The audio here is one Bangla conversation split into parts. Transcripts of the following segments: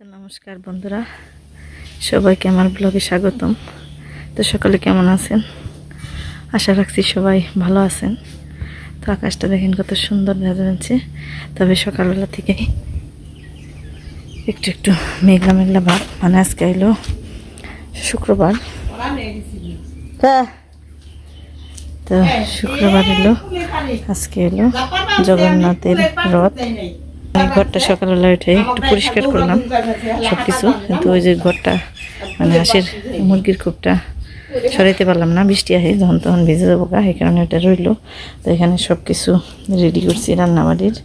নমস্কার বন্ধুরা, সবাইকে আমার ব্লগে স্বাগতম। তো সকলে কেমন আছেন? আশা রাখছি সবাই ভালো আছেন। তো আকাশটা দেখেন কত সুন্দর দেখা যাচ্ছে। তবে সকালবেলা থেকে একটু একটু মেঘলা মেঘলা ভাব। মানে আজকে এলো শুক্রবার। হ্যাঁ। তো শুক্রবার এলো আজকে এলো জগন্নাথের রথ। আমি ঘরটা সকালবেলা উঠে একটু পরিষ্কার করলাম সব কিছু কিন্তু ওই যে ঘরটা মানে হাঁসের মুরগির খুবটা সরাইতে পারলাম না বৃষ্টি আহে যখন তখন ভিজে যাব গা এই কারণে ওটা রইল। তো এখানে সব কিছু রেডি করছি রান্নাবাড়ির।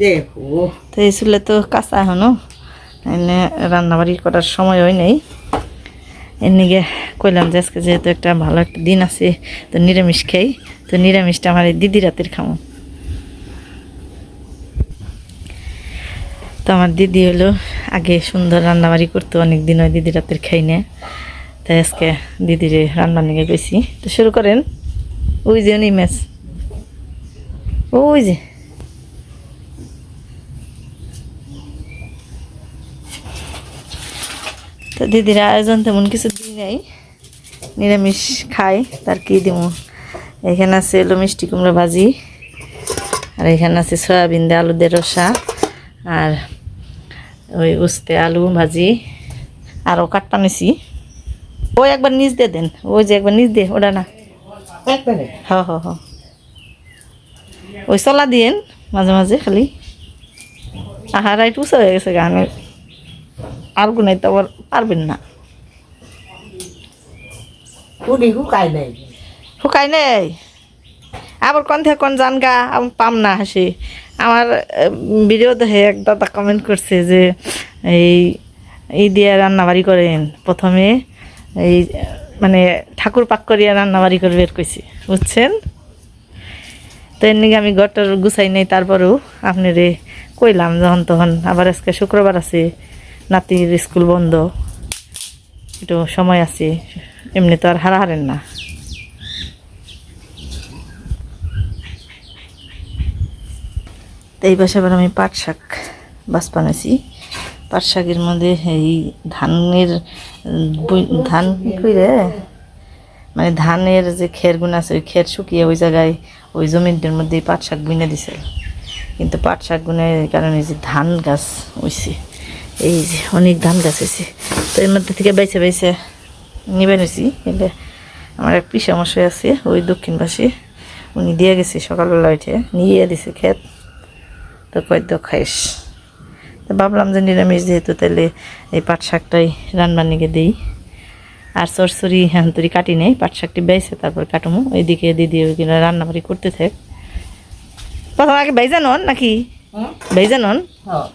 দেখো। তো এই চুলে তো কাঁচা এখনও এনে রান্নাবাড়ি করার সময় হয় নাই এমনিকে কইলাম যে আজকে যেহেতু একটা ভালো একটা দিন আছে তো নিরামিষ খাই। তো নিরামিষটা আমার দিদি রাতের খামো। তো আমার দিদি হলো আগে সুন্দর রান্নাবাড়ি করতো অনেক দিন হয় দিদি রাতের খাই না তাই আজকে দিদির রান্না নিয়ে গেছি। তো শুরু করেন। ওই যে উনি ম্যাচ। ওই যে। তো দিদির আয়োজন তেমন কিছু দিই নাই। নিরামিষ খাই, তার কি দিব এখানে আছে এলো মিষ্টি কুমড়ো ভাজি আর এখানে আছে সয়াবিন দিয়ে আলু দিয়ে রসা আর ওই উস্তে আলু ভাজি আরও কাটটা নিছি। ওই একবার নিচ দিয়ে দেন ওই যে একবার নিচ দিয়ে ওটা না। হ হ হ। ওই চলা দিয়েন মাঝে মাঝে খালি। আহার একটু উঁচু হয়ে গেছে গানে আর গুনাই তো আবার পারবেন না। নাই। শুকাই নেই। আবার কোন থেকে কোন জান গা আমি পাম না হাসি। আমার ভিডিও দেখে এক দাদা কমেন্ট করছে যে, এই এই দিয়ে রান্নাবাড়ি করেন। প্রথমে এই মানে ঠাকুর পাক করিয়া রান্নাবাড়ি করে বের করছি, বুঝছেন? তো এর আমি ঘরটা গুছাই নেই, তারপরেও আপনারে কইলাম যখন তখন। আবার আজকে শুক্রবার আছে, নাতির স্কুল বন্ধ। একটু সময় আছে, এমনি তো আর হারা হারেন না। এই পাশে আবার আমি পাট শাক বাস বানাইছি। পাট শাকের মধ্যে এই ধানের ধান কি করে মানে ধানের যে খেরগুলো আছে, ওই খের শুকিয়ে ওই জায়গায়, ওই জমিনটার মধ্যে পাট শাক বুনে দিছে। কিন্তু পাট শাক গুনের কারণে যে ধান গাছ হয়েছে এই যে অনেক ধান গাছ হয়েছে তো এর মধ্যে থেকে বেছে বেছে নিবে নিছি। কিন্তু আমার এক পিসা মশাই আছে, ওই দক্ষিণ পাশে উনি দিয়ে গেছে সকালবেলা উঠে, নিয়ে দিছে ক্ষেত তো কয়দ্য খাইস। তো ভাবলাম যে নিরামিষ যেহেতু তাহলে এই পাট শাকটাই রান্নার নিকে দিই। আর সরসরি হান্তরি কাটি নেই পাট শাকটি বেছে তারপর কাটুমো। ওইদিকে দিদি ওইখানে রান্নাবাড়ি করতে থাক। প্রথম আগে বেজা নন নাকি? বেজা নন? হ্যাঁ।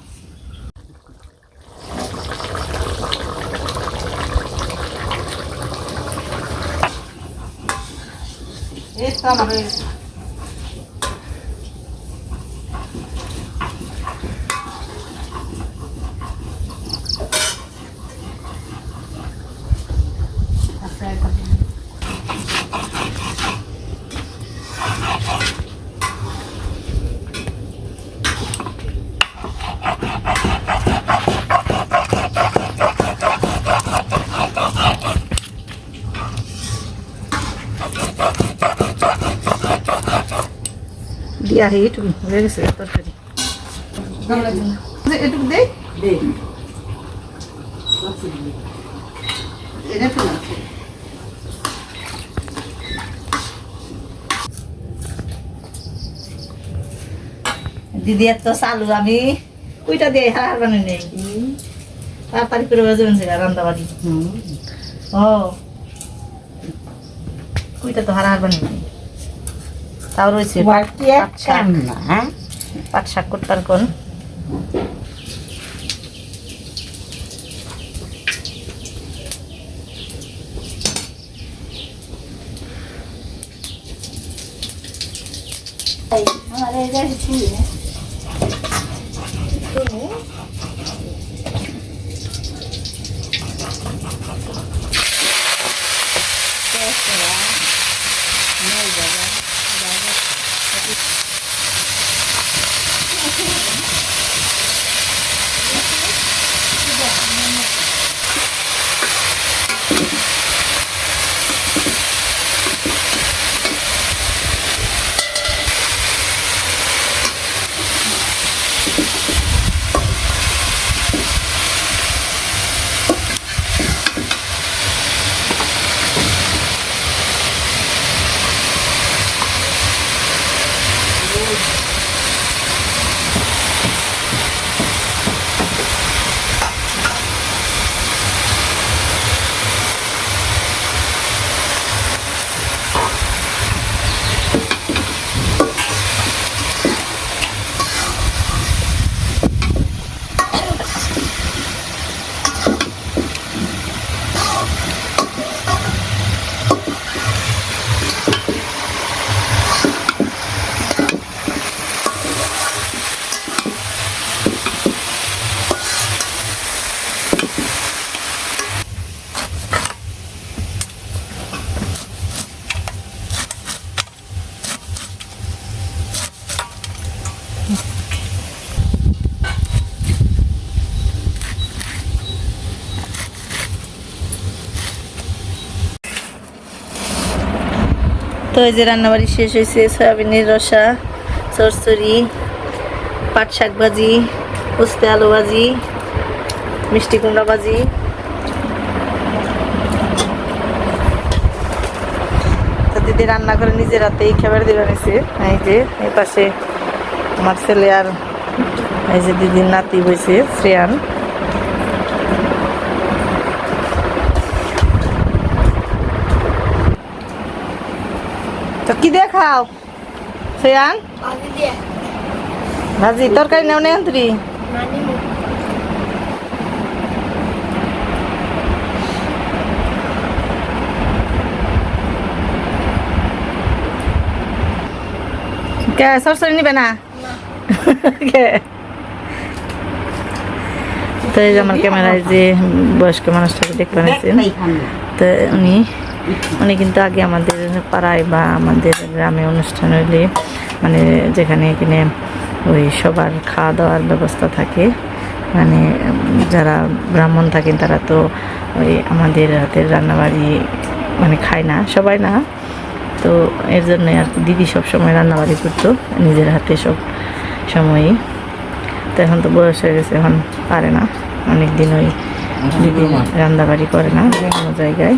এই তো আমার ওই দিয়া হে এটুকু হয়ে গেছে তরকারি। এটুকু দেই দে। তো দিদি এত চালু আমি কুইটা দিয়ে হার বানাই নেই। তাড়াতাড়ি করে বাজবেন সেটা রান্না বাড়ি। ও। কুইটা তো হার হার বানাই নেই। তাও রয়েছে হ্যাঁ? পাট শাক। করতার কোন? हमारे इधर তো এই যে রান্নাবাড়ি শেষ হয়েছে, সয়াবিনের রসা, চরচড়ি, পাট শাক ভাজি উস্তে আলু ভাজি, মিষ্টি কুমড়া ভাজি। দিদি রান্না করে নিজের হাতেই খাবার দিয়ে বানিয়েছে। এই যে, এই পাশে আমার ছেলে আর এই যে দিদির নাতি বইছে শ্রেয়ান। তো কি দিয়ে খাও? শ্রেয়ান ভাজি তরকারি নেও নেই অন্তরি কে সরসরি নিবে না? কে? তো এই যে আমার ক্যামেরায় যে বয়স্ক মানুষটাকে দেখতে পাচ্ছেন দেখতেই তো উনি উনি কিন্তু আগে আমাদের পাড়ায় বা আমাদের গ্রামে অনুষ্ঠান হইলে মানে যেখানে এখানে ওই সবার খাওয়া দাওয়ার ব্যবস্থা থাকে। মানে যারা ব্রাহ্মণ থাকেন তারা তো ওই আমাদের হাতের রান্নাবাড়ি মানে খায় না সবাই না। তো এর জন্য আর কি দিদি সবসময় রান্নাবাড়ি করতো নিজের হাতে সব সময়ই। তো এখন তো বয়স হয়ে গেছে এখন পারে না। অনেক দিন ওই দিদি রান্নাবাড়ি করে না কোনো জায়গায়।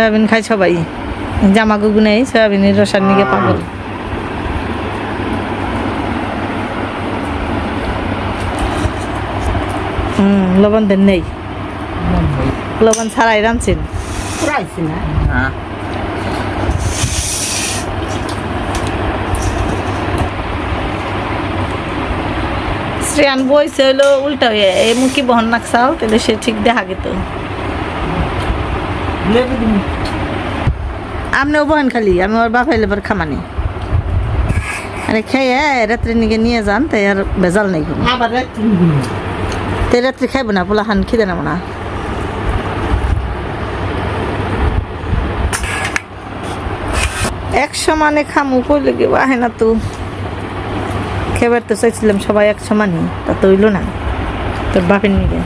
সয়াবিন খায় সবাই। জামা গুগু নেই সয়াবিনের রসার নিকে পাগল। হুম লবণ দেন নেই। লবণ ছাড়াই রাঁধছেন? পুরাইছি না। শ্রেয়ান বইছে হইল উল্টা হয়ে এই মুখি বহন নাকসাও তাহলে সে ঠিক দেখা গেত আপনিও বহেন খালি আমি ওর বাপ হইলে পর খামানি। আরে খেয়ে রাত্রে নিকে নিয়ে যান তাই আর বেজাল নেই কোনো। তাই রাত্রে খাইব না পোলা খান খিদে নেব না। এক সমানে খামু কইলে কি বাহে না তো? খেবার তো চাইছিলাম সবাই এক সমানই তা তো হইল না তোর বাপের নিকে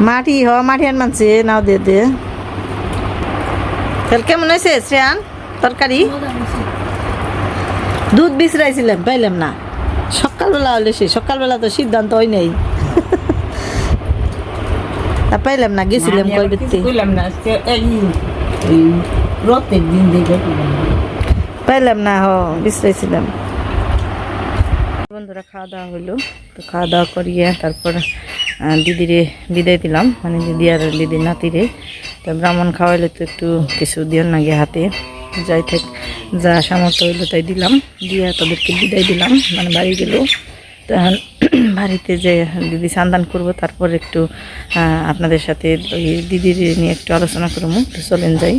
মাটি হ মাটি আন মানছে নাও দে দে। তেল কেমন হয়েছে শ্রেয়ান? তরকারি? দুধ বিছরাইছিলাম পাইলাম না। সকালবেলা হলে সে সকালবেলা তো সিদ্ধান্ত হয় নাই। তা পাইলাম না গেছিলাম কই বেতে কইলাম না সে এই এই প্রত্যেক দিন দেখে পাইলাম না হ বিছরাইছিলাম বন্ধুরা খাওয়া দাওয়া হলো। তো খাওয়া দাওয়া করিয়ে তারপর দিদিরে বিদায় দিলাম। মানে দিদি আর দিদির নাতিরে। তো ব্রাহ্মণ খাওয়াইলে তো একটু কিছু দিয়ে লাগে হাতে। যাই থাক, যা সামর্থ্য হইল তাই দিলাম। দিয়ে তাদেরকে বিদায় দিলাম মানে বাড়ি গেল। তখন বাড়িতে যে দিদি সান্দান করব, তারপর একটু আপনাদের সাথে ওই দিদির নিয়ে একটু আলোচনা করব। তো চলেন যাই।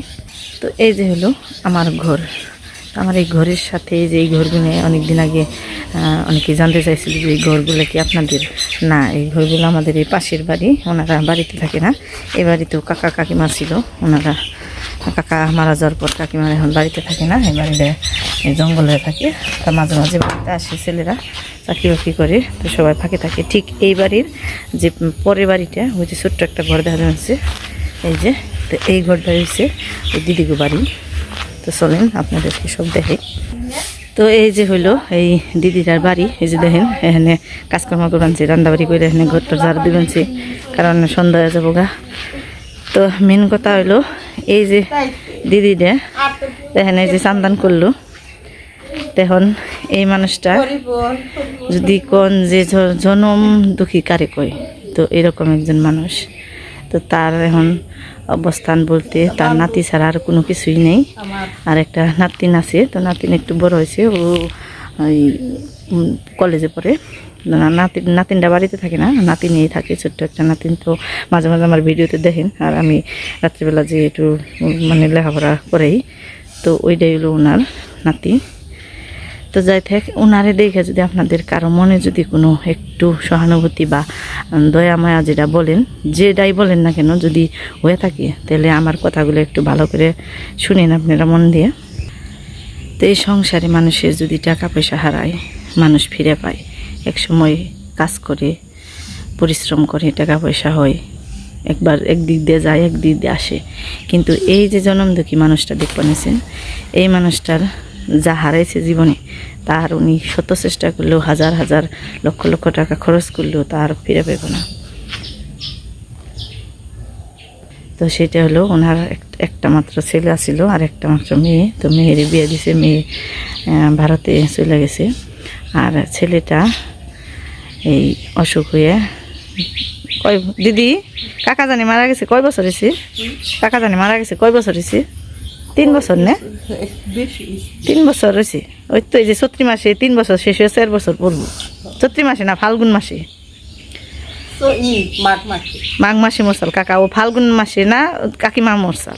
তো এই যে হলো আমার ঘর। তো আমার এই ঘরের সাথে যে এই ঘরগুলো অনেক দিন আগে অনেকে জানতে চাইছিল যে এই ঘরগুলো কি আপনাদের? না, এই ঘরগুলো আমাদের এই পাশের বাড়ি, ওনারা বাড়িতে থাকে না। এই বাড়িতেও কাকা কাকিমা ছিল, ওনারা, কাকা মারা যাওয়ার পর কাকিমা এখন বাড়িতে থাকে না এই বাড়িতে জঙ্গলে থাকে। তা মাঝে মাঝে বাড়িতে আসে ছেলেরা, চাকরি বাকরি করে, তো সবাই ফাঁকে থাকে। ঠিক এই বাড়ির যে পরের বাড়িটা, ওই যে ছোট্ট একটা ঘর দেখা যাচ্ছে, এই যে, তো এই ঘরটা হচ্ছে ওই দিদিগো বাড়ি। তো চলেন আপনাদেরকে সব দেখে। তো এই যে হইল এই দিদিটার বাড়ি, এই যে দেখেন, এখানে কাজকর্ম করবানছি রান্নাবাড়ি করে এখানে ঘরটা ঝাড় দিবেনছি কারণ সন্ধ্যা যাব গা। তো মেন কথা হইল এই যে দিদিটা, এখানে যে চান্দান করল। তখন এই মানুষটা যদি কোন যে জনম দুঃখী কারে কয়? তো এরকম একজন মানুষ। তো তার এখন অবস্থান বলতে তার নাতি ছাড়া আর কোনো কিছুই নেই। আর একটা নাতিন আছে তো নাতিন একটু বড় হয়েছে, ও ওই কলেজে পড়ে। না- নাতিন নাতিনটা বাড়িতে থাকে না নাতিনেই থাকে ছোট্ট একটা নাতিন। তো মাঝে মাঝে আমার ভিডিওতে দেখেন, আর আমি রাত্রিবেলা যে একটু মানে লেখাপড়া করেই, তো ওইটাই হলো ওনার নাতি। তো যাই থাক ওনারে দেখে যদি আপনাদের কারও মনে যদি কোনো একটু সহানুভূতি বা উম, দয়া মায়া যেটা বলেন যেটাই বলেন না কেন যদি হয়ে থাকে তাহলে আমার কথাগুলো একটু ভালো করে শুনেন আপনারা মন দিয়ে। তো এই সংসারে মানুষের যদি টাকা পয়সা হারায় মানুষ ফিরে পায় এক সময় কাজ করে পরিশ্রম করে টাকা পয়সা হয় একবার একদিক দিয়ে যায় একদিক দিয়ে আসে। কিন্তু এই যে জনমদুখী মানুষটা দেখবেন এই মানুষটার যা হারাইছে জীবনে, তার উনি শত চেষ্টা করলেও, হাজার হাজার লক্ষ লক্ষ টাকা খরচ করলেও তার ফিরে পেব না। তো সেটা হলো ওনার একটা মাত্র ছেলে আছিল আর একটা মাত্র মেয়ে। তো মেয়ের বিয়ে দিছে, মেয়ে ভারতে চলে গেছে। আর ছেলেটা এই অসুখ হয়ে কয় দিদি, কাকা জানি মারা গেছে, কয় বছর হয়েছে কাকা জানি মারা গেছে, কয় বছর হয়েছে তিন বছর না? তিন বছর হয়েছে। ওই তো এই যে চৈত্রি মাসে তিন বছর শেষ হয়ে চার বছর পড়ব। চৈত্রি মাসে না ফাল্গুন মাসে। মাঘ মাসে। মরসাল কাকা ও ফাল্গুন মাসে না কাকিমা মরসাল।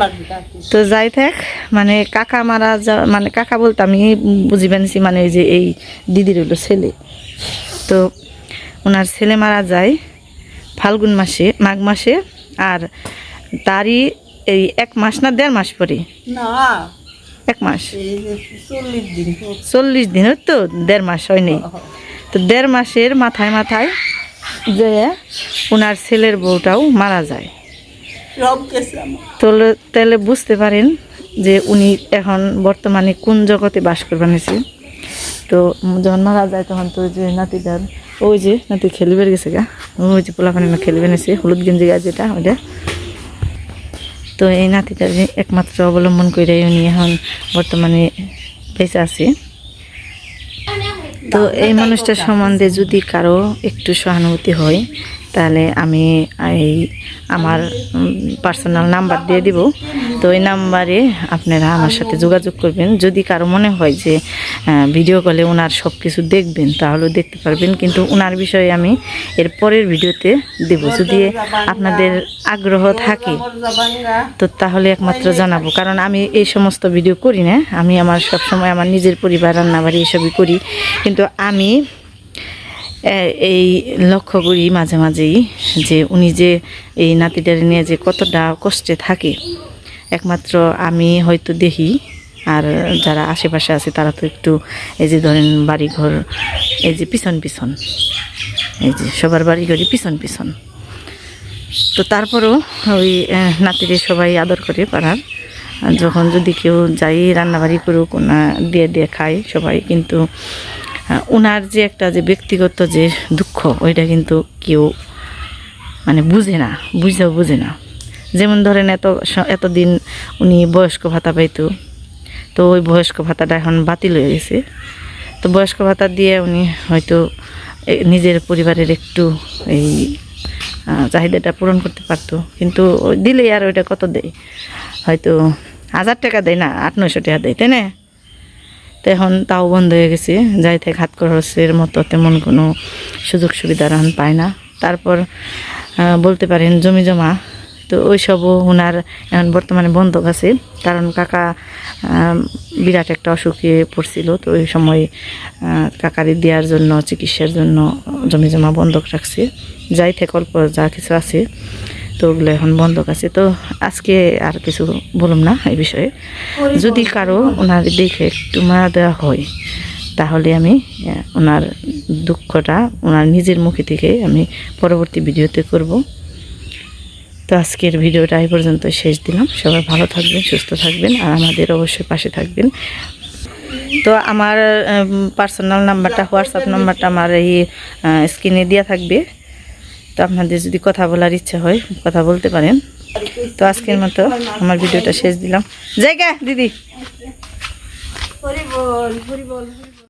কাকি। তো যাই থাক মানে কাকা মারা যা মানে কাকা বলতে আমি বুঝি পেরেছি মানে ওই যে এই দিদির হলো ছেলে। তো ওনার ছেলে মারা যায় ফাল্গুন মাসে মাঘ মাসে আর তারই এই এক মাস না দেড় মাস পরে না। এক মাস? চল্লিশ দিন তো দেড় মাস হয়নি। তো দেড় মাসের মাথায় মাথায় যে ওনার ছেলের বউটাও মারা যায়। তাহলে বুঝতে পারেন যে উনি এখন বর্তমানে কোন জগতে বাস করবেন এসে তো যখন মারা যায় তখন তো যে নাতিটার ওই যে নাতি খেলবে গেছে গা। ওই যে পোলাপানি খেলবে এসে হলুদ গেঞ্জি গা যেটা ওইটা। তো এই নাতিটা একমাত্র অবলম্বন করে উনি এখন বর্তমানে বেঁচে আছে। তো এই মানুষটা সম্বন্ধে যদি কারও একটু সহানুভূতি হয় তাহলে আমি এই আমার পার্সোনাল নাম্বার দিয়ে দিব। তো এই নাম্বারে আপনারা আমার সাথে যোগাযোগ করবেন। যদি কারও মনে হয় যে ভিডিও কলে ওনার সব কিছু দেখবেন, তাহলেও দেখতে পারবেন। কিন্তু ওনার বিষয়ে আমি এর পরের ভিডিওতে দেব। যদি আপনাদের আগ্রহ থাকে, তো তাহলে একমাত্র জানাব। কারণ আমি এই সমস্ত ভিডিও করি না। আমি আমার সব সময় আমার নিজের পরিবার, রান্নাবাড়ি এসবই করি। কিন্তু আমি এই লক্ষ্য করি মাঝে মাঝেই যে উনি যে এই নাতিটারে নিয়ে যে কতটা কষ্টে থাকে, একমাত্র আমি হয়তো দেখি। আর যারা আশেপাশে আছে তারা তো একটু এই যে ধরেন বাড়িঘর, এই যে পিছন পিছন, এই যে সবার বাড়িঘরই পিছন পিছন। তো তারপরেও ওই নাতিরে সবাই আদর করে পাড়ার। যখন যদি কেউ যাই রান্নাবাড়ি করুক ওনা দিয়ে দিয়ে খায় সবাই। কিন্তু ওনার যে একটা যে ব্যক্তিগত যে দুঃখ, ওইটা কিন্তু কেউ মানে বুঝে না, বুঝেও বুঝে না। যেমন ধরেন এত এতদিন উনি বয়স্ক ভাতা পাইতো, তো ওই বয়স্ক ভাতাটা এখন বাতিল হয়ে গেছে। তো বয়স্ক ভাতা দিয়ে উনি হয়তো নিজের পরিবারের একটু এই চাহিদাটা পূরণ করতে পারতো। কিন্তু দিলেই আর ওইটা কত দেয়? হয়তো হাজার টাকা দেয় না, আট নয়শো টাকা দেয়, তাই না? তো এখন তাও বন্ধ হয়ে গেছে। যাই থেকে, হাত খরচের মতো তেমন কোনো সুযোগ সুবিধা এখন পায় না। তারপর বলতে পারেন জমি জমা। তো ওই সবও ওনার এখন বর্তমানে বন্ধক আছে। কারণ কাকা বিরাট একটা অসুখে পড়ছিল। তো ওই সময় কাকারি দেওয়ার জন্য, চিকিৎসার জন্য জমি জমা বন্ধক রাখছে। যাই থেকে, অল্প যা কিছু আছে। তো ওগুলো এখন বন্ধক আছে। তো আজকে আর কিছু বলুম না এই বিষয়ে। যদি কারও ওনার দেখে একটু মারা দেওয়া হয়, তাহলে আমি ওনার দুঃখটা ওনার নিজের মুখে থেকে আমি পরবর্তী ভিডিওতে করব। তো আজকের ভিডিওটা এই পর্যন্ত শেষ দিলাম। সবাই ভালো থাকবেন, সুস্থ থাকবেন, আর আমাদের অবশ্যই পাশে থাকবেন। তো আমার পার্সোনাল নাম্বারটা হোয়াটসঅ্যাপ নাম্বারটা আমার এই স্ক্রিনে দেওয়া থাকবে। তো আপনাদের যদি কথা বলার ইচ্ছা হয়, কথা বলতে পারেন। তো আজকের মতো আমার ভিডিওটা শেষ দিলাম। জায়গা, দিদি। হরি বল হরি বল